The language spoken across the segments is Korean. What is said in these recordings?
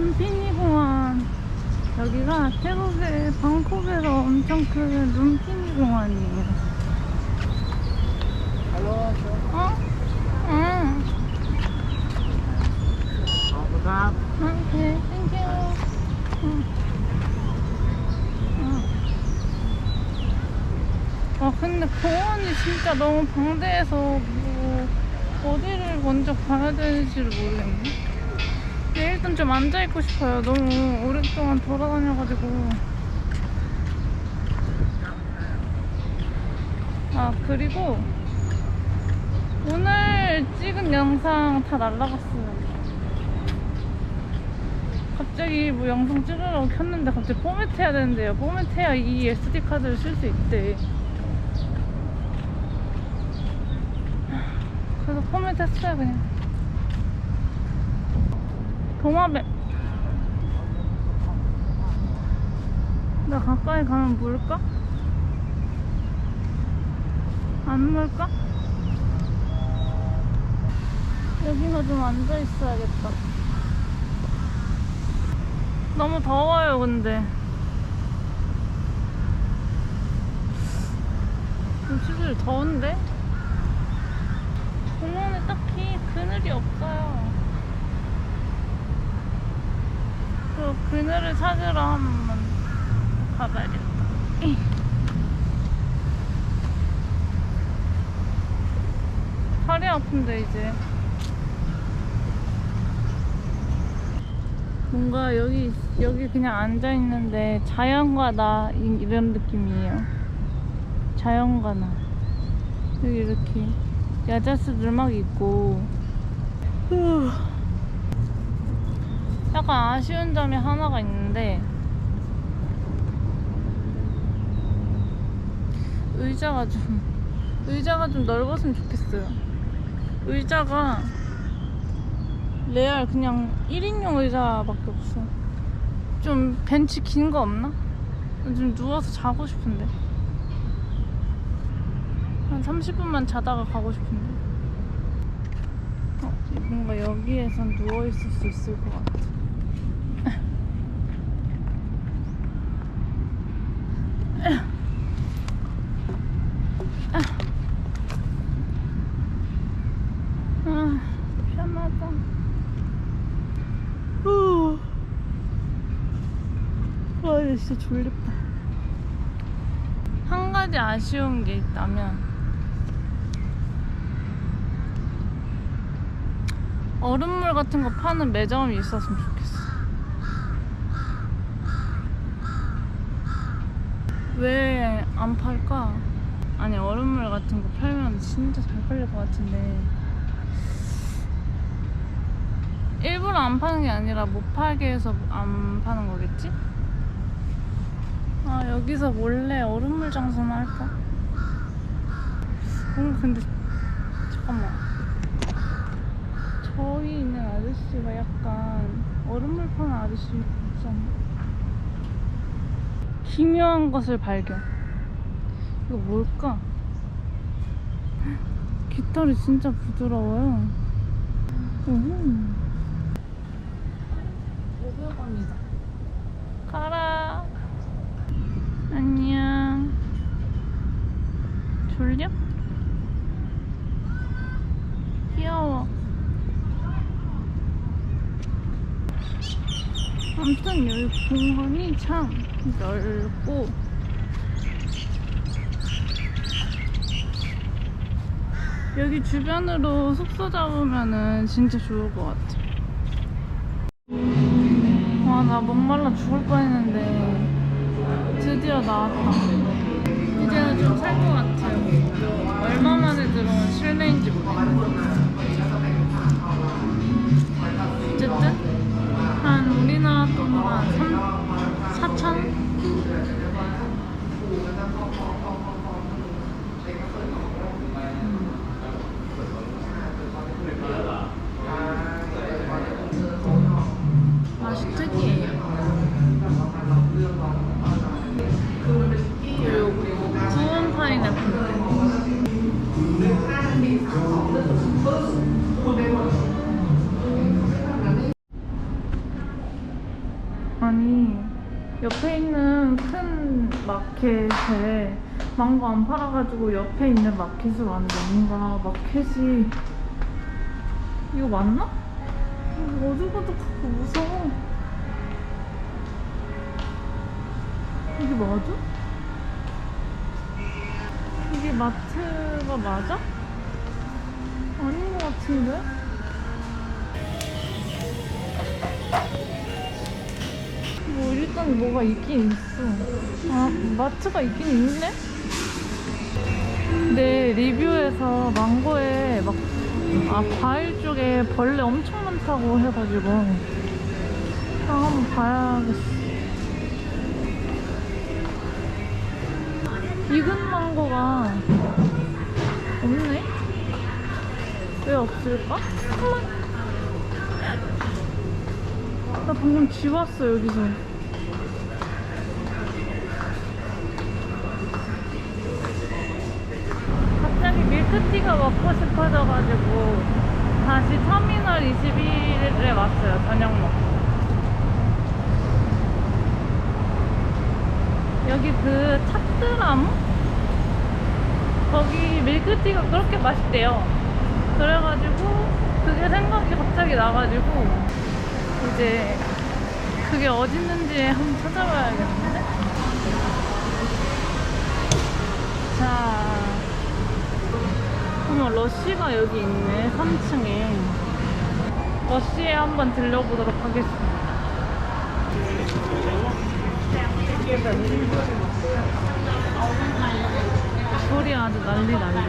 룸피니공원. 여기가 태국의 방콕에서 엄청 큰 룸피니공원이에요. 어? 응. 오케이 땡큐 응. 응. 아 근데 공원이 진짜 너무 방대해서 뭐 어디를 먼저 가야 되는지를 모르겠네. 일단 좀 앉아있고 싶어요. 너무 오랫동안 돌아다녀가지고. 아, 그리고 오늘 찍은 영상 다 날라갔어요. 갑자기 뭐 영상 찍으려고 켰는데 갑자기 포맷해야 되는데요. 포맷해야 이 SD 카드를 쓸 수 있대. 그래서 포맷했어요 그냥. 도마뱀. 나 가까이 가면 물까? 안 물까? 여기가 좀 앉아 있어야겠다. 너무 더워요, 근데. 좀 실제로 더운데? 공원에 딱히 그늘이 없어요. 그 그늘을 찾으러 한번 가봐야겠다. 이. 팔이 아픈데, 이제. 뭔가 여기 여기 그냥 앉아 있는데 자연과 나 이- 이런 느낌이에요. 자연과 나 여기 이렇게 야자수 들 막 있고 후. 약간 아쉬운 점이 하나가 있는데 의자가 좀 의자가 좀 넓었으면 좋겠어요. 의자가 레알 그냥 1인용 의자밖에 없어. 좀 벤치 긴 거 없나? 좀 누워서 자고 싶은데. 한 30분만 자다가 가고 싶은데. 어, 뭔가 여기에선 누워 있을 수 있을 것 같아. 아, 편하다. 진짜 졸립다. 한 가지 아쉬운 게 있다면 얼음물 같은 거 파는 매점이 있었으면 좋겠어. 왜 안 팔까? 아니 얼음물 같은 거 팔면 진짜 잘 팔릴 것 같은데 일부러 안 파는 게 아니라 못 팔게 해서 안 파는 거겠지? 아 여기서 몰래 얼음물 장사나 할까? 뭔가 근데 잠깐만 저기 있는 아저씨가 약간 얼음물 파는 아저씨 있잖아 기묘한 것을 발견 이거 뭘까? 깃털이 진짜 부드러워요 우후. 500원이다. 가라. 안녕. 졸려? 귀여워. 아무튼 여기 공원이 참 넓고 여기 주변으로 숙소 잡으면은 진짜 좋을 것 같아. 와, 나 목말라 죽을 뻔 했는데 드디어 나왔다. 이제는 좀 살 것 같아요. 얼마 만에 들어온 실내인지 모르겠는 옆에 있는 큰 마켓에 망고 안 팔아가지고 옆에 있는 마켓으로 왔는데 뭔가 마켓이 이거 맞나? 이거 어두고둑하고 무서워 이게 맞아? 이게 마트가 맞아? 아닌 것 같은데? 뭐 일단 뭐가 있긴 있어. 아 마트가 있긴 있네. 근데 리뷰에서 망고에 막 아 과일 쪽에 벌레 엄청 많다고 해가지고 아, 한번 봐야겠어. 익은 망고가 없네? 왜 없을까? 나 방금 집 왔어 여기서 밀크티가 먹고 싶어져가지고 다시 터미널 21에 왔어요 저녁 먹고 여기 그 찻드라무? 거기 밀크티가 그렇게 맛있대요 그래가지고 그게 생각이 갑자기 나가지고 이제 그게 어디 있는지 한번 찾아봐야겠는데? 자, 어머 러쉬가 여기 있네 3층에 러쉬에 한번 들려보도록 하겠습니다 소리 아주 난리 난리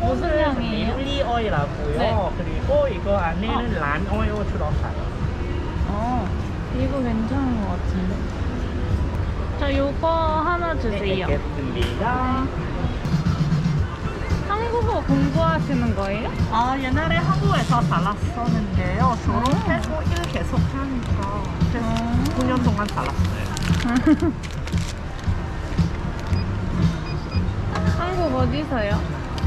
무슨 향이에요? 릴리 오일하고요. 네. 그리고 이거 안에는 란 오일 들어가요. 어, 이거 괜찮은 것 같은데. 저 요거 하나 네, 주세요. 알겠습니다. 한국어 공부하시는 거예요? 아, 옛날에 한국에서 살았었는데요. 졸업해서 어. 일 계속 하니까 그래서 어. 9년 동안 살았어요. 한국 어디서요?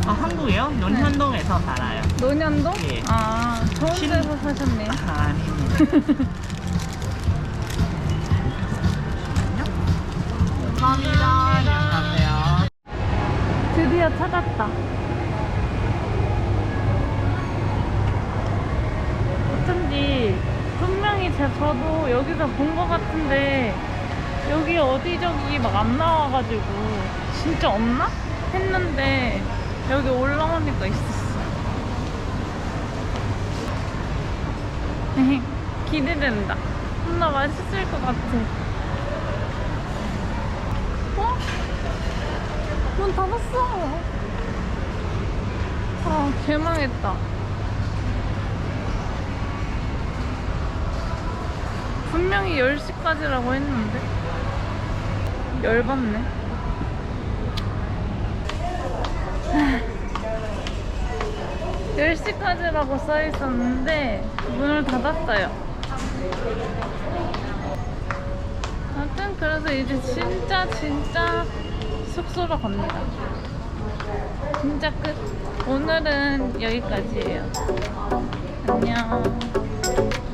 아, 한국이요? 논현동에서 살아요. 논현동? 예. 아, 좋은 신- 데서 사셨네요. 아, 아닙니다. 감사합니다. 안녕하세요. 드디어 찾았다. 어쩐지 분명히 제, 여기서 본 것 같은데 여기 어디저기 막 안 나와가지고 진짜 없나? 했는데 여기 올라오니까 있었어. 기대된다. 존나 맛있을 것 같아. 어? 문 닫았어. 아, 개망했다. 분명히 10시까지라고 했는데. 열받네. 하, 10시까지라고 써 있었는데, 문을 닫았어요. 하여튼, 그래서 이제 진짜, 진짜 숙소로 갑니다. 진짜 끝. 오늘은 여기까지예요. 안녕.